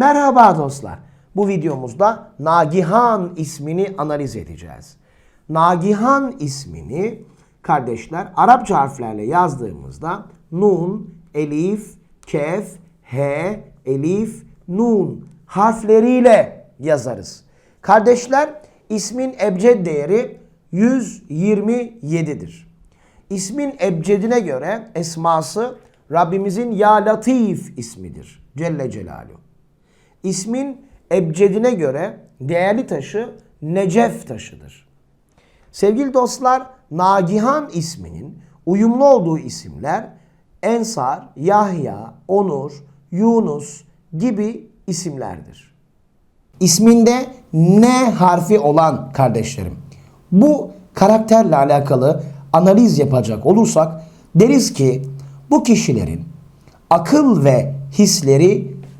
Merhaba dostlar. Bu videomuzda Nagihan ismini analiz edeceğiz. Nagihan ismini kardeşler Arapça harflerle yazdığımızda Nun, Elif, Kef, He, Elif, Nun harfleriyle yazarız. Kardeşler ismin ebced değeri 127'dir. İsmin ebcedine göre esması Rabbimizin Ya Latif ismidir. Celle Celaluhu. İsmin ebcedine göre değerli taşı Necef taşıdır. Sevgili dostlar, Nagihan isminin uyumlu olduğu isimler Ensar, Yahya, Onur, Yunus gibi isimlerdir. İsminde N harfi olan kardeşlerim. Bu karakterle alakalı analiz yapacak olursak deriz ki bu kişilerin akıl ve hisleri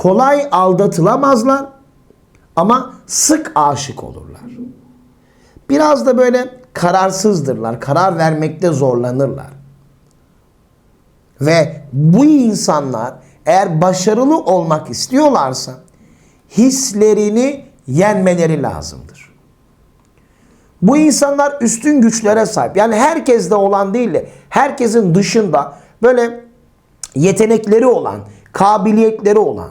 Kolay aldatılamazlar ama sık aşık olurlar. Biraz da böyle kararsızdırlar, karar vermekte zorlanırlar. Ve bu insanlar eğer başarılı olmak istiyorlarsa hislerini yenmeleri lazımdır. Bu insanlar üstün güçlere sahip. Yani herkeste olan değil de herkesin dışında böyle yetenekleri olan, kabiliyetleri olan,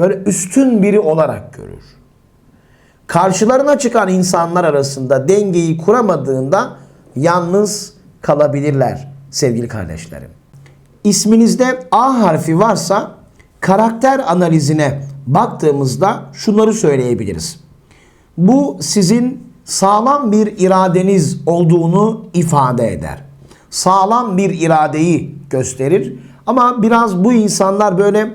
böyle üstün biri olarak görür. Karşılarına çıkan insanlar arasında dengeyi kuramadığında yalnız kalabilirler sevgili kardeşlerim. İsminizde A harfi varsa karakter analizine baktığımızda şunları söyleyebiliriz. Bu sizin sağlam bir iradeniz olduğunu ifade eder. Sağlam bir iradeyi gösterir. Ama biraz bu insanlar böyle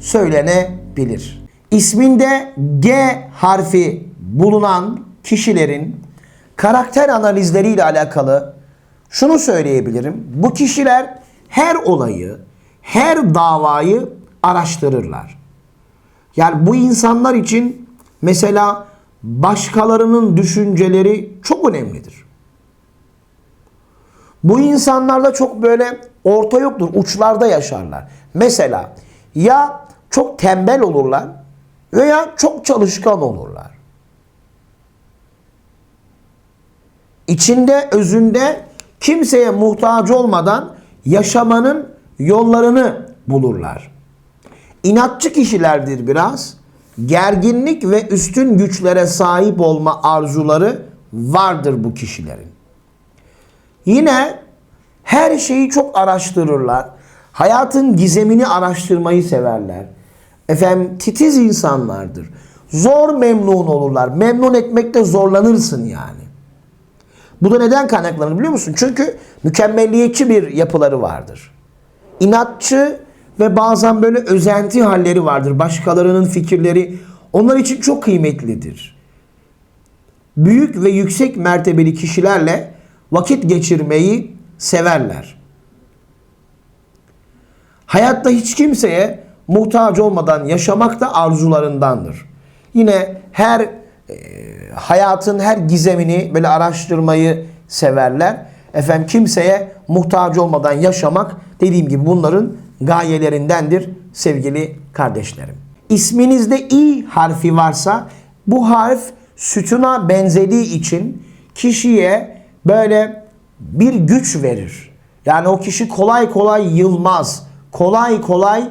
söylenebilir. İsminde G harfi bulunan kişilerin karakter analizleriyle alakalı şunu söyleyebilirim. Bu kişiler her olayı, her davayı araştırırlar. Yani bu insanlar için mesela başkalarının düşünceleri çok önemlidir. Bu insanlarda çok böyle orta yoktur, uçlarda yaşarlar. Mesela ya çok tembel olurlar veya çok çalışkan olurlar. içinde özünde kimseye muhtaç olmadan yaşamanın yollarını bulurlar. İnatçı kişilerdir biraz. Gerginlik ve üstün güçlere sahip olma arzuları vardır bu kişilerin. Yine her şeyi çok araştırırlar. Hayatın gizemini araştırmayı severler. Efendim titiz insanlardır. Zor memnun olurlar. Memnun etmekte zorlanırsın yani. Bu da neden kaynaklanır biliyor musun? Çünkü mükemmelliyetçi bir yapıları vardır. İnatçı ve bazen böyle özenti halleri vardır. Başkalarının fikirleri onlar için çok kıymetlidir. Büyük ve yüksek mertebeli kişilerle vakit geçirmeyi severler. Hayatta hiç kimseye muhtaç olmadan yaşamak da arzularındandır. Yine her e, hayatın her gizemini böyle araştırmayı severler. Efendim kimseye muhtaç olmadan yaşamak dediğim gibi bunların gayelerindendir sevgili kardeşlerim. İsminizde i harfi varsa bu harf sütuna benzediği için kişiye böyle bir güç verir. Yani o kişi kolay kolay yılmaz. Kolay kolay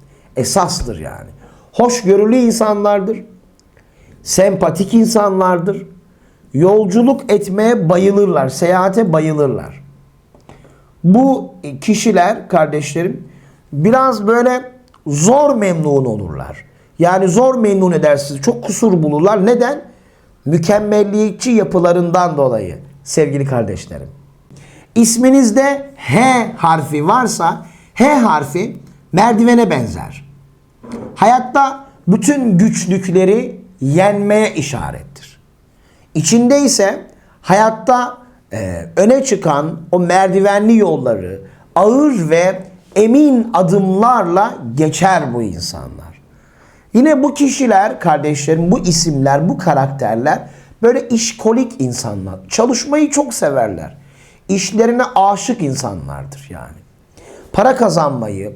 Esastır yani. Hoşgörülü insanlardır. Sempatik insanlardır. Yolculuk etmeye bayılırlar. Seyahate bayılırlar. Bu kişiler kardeşlerim biraz böyle zor memnun olurlar. Yani zor memnun edersiniz. Çok kusur bulurlar. Neden? Mükemmelliyetçi yapılarından dolayı sevgili kardeşlerim. İsminizde H harfi varsa H harfi merdivene benzer. Hayatta bütün güçlükleri yenmeye işarettir. İçinde ise hayatta e, öne çıkan o merdivenli yolları ağır ve emin adımlarla geçer bu insanlar. Yine bu kişiler kardeşlerim, bu isimler, bu karakterler böyle işkolik insanlar. Çalışmayı çok severler. İşlerine aşık insanlardır yani. Para kazanmayı,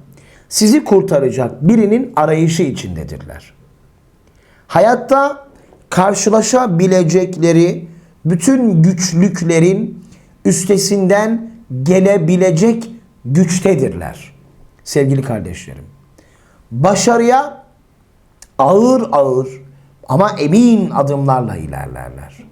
sizi kurtaracak birinin arayışı içindedirler. Hayatta karşılaşabilecekleri bütün güçlüklerin üstesinden gelebilecek güçtedirler. Sevgili kardeşlerim. Başarıya ağır ağır ama emin adımlarla ilerlerler.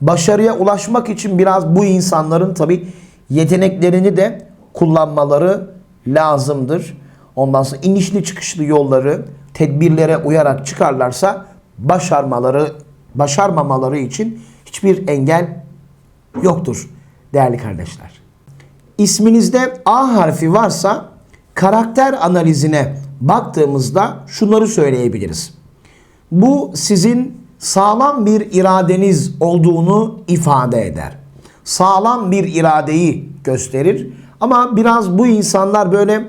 Başarıya ulaşmak için biraz bu insanların tabi yeteneklerini de kullanmaları lazımdır. Ondan sonra inişli çıkışlı yolları tedbirlere uyarak çıkarlarsa başarmaları başarmamaları için hiçbir engel yoktur değerli kardeşler. İsminizde A harfi varsa karakter analizine baktığımızda şunları söyleyebiliriz. Bu sizin sağlam bir iradeniz olduğunu ifade eder. Sağlam bir iradeyi gösterir. Ama biraz bu insanlar böyle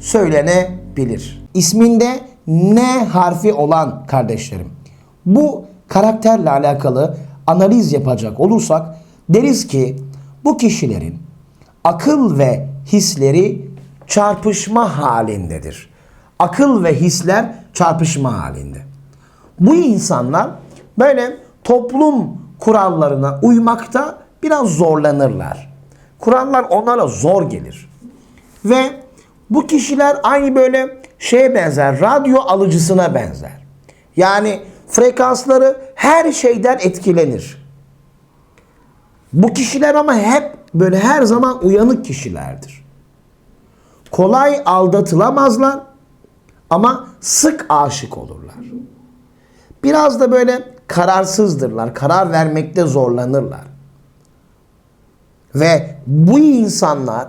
söylenebilir. İsminde N harfi olan kardeşlerim. Bu karakterle alakalı analiz yapacak olursak deriz ki bu kişilerin akıl ve hisleri çarpışma halindedir. Akıl ve hisler çarpışma halinde. Bu insanlar böyle toplum kurallarına uymakta biraz zorlanırlar. Kurallar onlara zor gelir. Ve bu kişiler aynı böyle şeye benzer, radyo alıcısına benzer. Yani frekansları her şeyden etkilenir. Bu kişiler ama hep böyle her zaman uyanık kişilerdir. Kolay aldatılamazlar ama sık aşık olurlar. Biraz da böyle kararsızdırlar. Karar vermekte zorlanırlar. Ve bu insanlar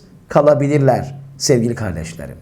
kalabilirler sevgili kardeşlerim.